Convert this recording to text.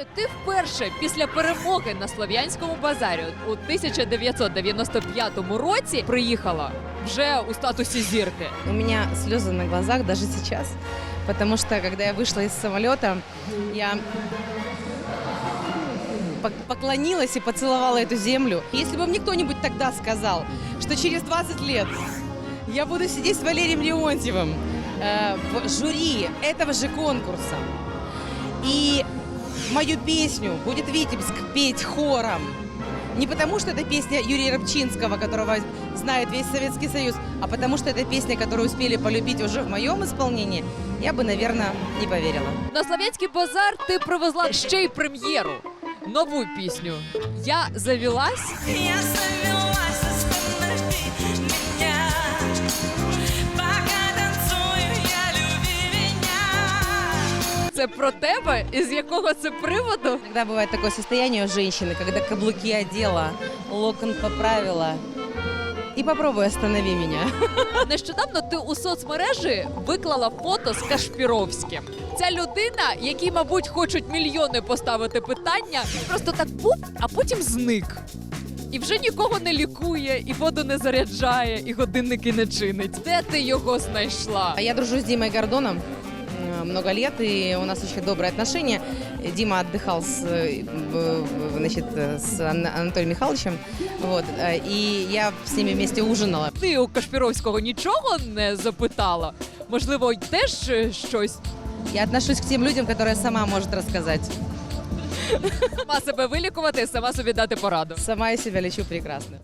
Галя, ти вперше після перемоги на Слов'янському базарі у 1995 році приїхала вже у статусі зірки. У меня слезы на глазах даже сейчас, потому что когда я вышла из самолета, я пок- поклонилась и поцеловала эту землю. Если бы мне кто-нибудь тогда сказал, что через 20 лет я буду сидеть с Валерием Леонтьевым э, в жюри этого же конкурса, и мою песню будет Витебск петь хором, не потому, что это песня Юрия Рыбчинского, которого знает весь Советский Союз, а потому, что это песня, которую успели полюбить уже в моем исполнении, я бы, наверное, не поверила. На Слов'янський базар ти привезла ще й прем'єру. Нову пісню. Я завілась. Я завелась, Це про тебе? Із якого це приводу? Иногда бывает такое состояние у женщины, когда каблуки одела, локон поправила. И попробуй останови меня. Нещодавно ти у соцмережі виклала фото з Кашпіровським. Ця людина, якій, мабуть, хочуть мільйони поставити питання, просто так пуп, а потім зник. І вже нікого не лікує, і воду не заряджає, і годинники не чинить. Де ти його знайшла? А Я дружу с Димой Гордоном э, много лет, и у нас очень добрые отношения. Дима отдыхал с, э, в- значит, э, с Ан- Анатолием Михайловичем, вот, э, и я с ними вместе ужинала. Ти у Кашпіровського нічого не запитала? Можливо, й теж е, щось Я отношусь к тем людям, которые сама может рассказать. сама себе вилікувати, сама собі дати пораду. Сама я себя лечу прекрасно.